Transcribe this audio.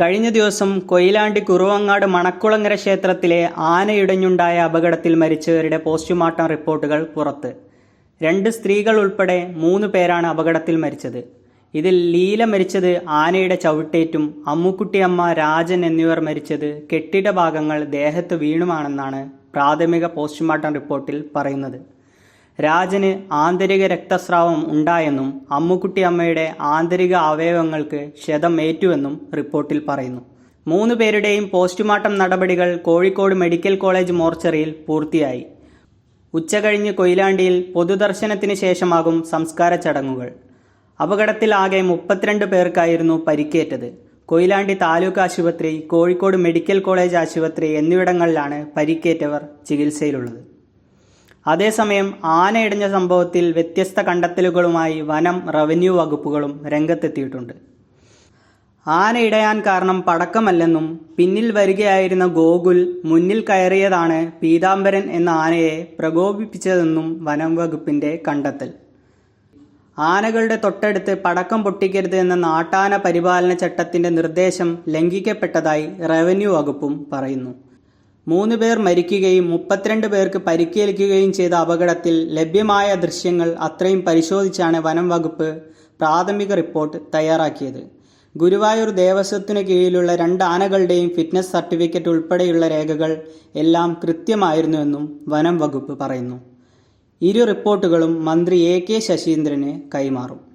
കഴിഞ്ഞ ദിവസം കൊയിലാണ്ടി കുറുവങ്ങാട് മണക്കുളങ്ങര ക്ഷേത്രത്തിലെ ആനയിടഞ്ഞുണ്ടായ അപകടത്തിൽ മരിച്ചവരുടെ പോസ്റ്റ്മോർട്ടം റിപ്പോർട്ടുകൾ പുറത്ത്. രണ്ട് സ്ത്രീകൾ ഉൾപ്പെടെ മൂന്ന് പേരാണ് അപകടത്തിൽ മരിച്ചത്. ഇതിൽ ലീല മരിച്ചത് ആനയുടെ ചവിട്ടേറ്റും അമ്മുക്കുട്ടിയമ്മ രാജൻ എന്നിവർ മരിച്ചത് കെട്ടിട ഭാഗങ്ങൾ ദേഹത്ത് വീണുമാണെന്നാണ് പ്രാഥമിക പോസ്റ്റ്മോർട്ടം റിപ്പോർട്ടിൽ പറയുന്നത്. രാജന് ആന്തരിക രക്തസ്രാവം ഉണ്ടായെന്നും അമ്മുക്കുട്ടി അമ്മയുടെ ആന്തരിക അവയവങ്ങൾക്ക് ക്ഷതമേറ്റുവെന്നും റിപ്പോർട്ടിൽ പറയുന്നു. മൂന്ന് പേരുടെയും പോസ്റ്റ്മോർട്ടം നടപടികൾ കോഴിക്കോട് മെഡിക്കൽ കോളേജ് മോർച്ചറിയിൽ പൂർത്തിയായി. ഉച്ചകഴിഞ്ഞ് കൊയിലാണ്ടിയിൽ പൊതുദർശനത്തിന് ശേഷമാകും സംസ്കാര ചടങ്ങുകൾ. അപകടത്തിൽ ആകെ മുപ്പത്തിരണ്ട് പേർക്കായിരുന്നു പരിക്കേറ്റത്. കൊയിലാണ്ടി താലൂക്ക് ആശുപത്രി കോഴിക്കോട് മെഡിക്കൽ കോളേജ് ആശുപത്രി എന്നിവിടങ്ങളിലാണ് പരിക്കേറ്റവർ ചികിത്സയിലുള്ളത്. അതേസമയം ആനയിടിഞ്ഞ സംഭവത്തിൽ വ്യത്യസ്ത കണ്ടെത്തലുകളുമായി വനം റവന്യൂ വകുപ്പുകളും രംഗത്തെത്തിയിട്ടുണ്ട്. ആനയിടയാൻ കാരണം പടക്കമല്ലെന്നും പിന്നിൽ വരികയായിരുന്ന ഗോകുൽ മുന്നിൽ കയറിയതാണ് പീതാംബരൻ എന്ന ആനയെ പ്രകോപിപ്പിച്ചതെന്നും വനം വകുപ്പിന്റെ കണ്ടെത്തൽ. ആനകളുടെ തൊട്ടടുത്ത് പടക്കം പൊട്ടിക്കരുത് എന്ന നാട്ടാന പരിപാലന ചട്ടത്തിന്റെ നിർദ്ദേശം ലംഘിക്കപ്പെട്ടതായി റവന്യൂ വകുപ്പും പറയുന്നു. മൂന്ന് പേർ മരിക്കുകയും മുപ്പത്തിരണ്ട് പേർക്ക് പരിക്കേൽക്കുകയും ചെയ്ത അപകടത്തിൽ ലഭ്യമായ ദൃശ്യങ്ങൾ അത്രയും പരിശോധിച്ചാണ് വനം വകുപ്പ് പ്രാഥമിക റിപ്പോർട്ട് തയ്യാറാക്കിയത്. ഗുരുവായൂർ ദേവസ്വത്തിനു കീഴിലുള്ള രണ്ട് ആനകളുടെയും ഫിറ്റ്നസ് സർട്ടിഫിക്കറ്റ് ഉൾപ്പെടെയുള്ള രേഖകൾ എല്ലാം കൃത്യമായിരുന്നുവെന്നും വനം വകുപ്പ് പറയുന്നു. ഇരു റിപ്പോർട്ടുകളും മന്ത്രി എ കെ ശശീന്ദ്രന് കൈമാറും.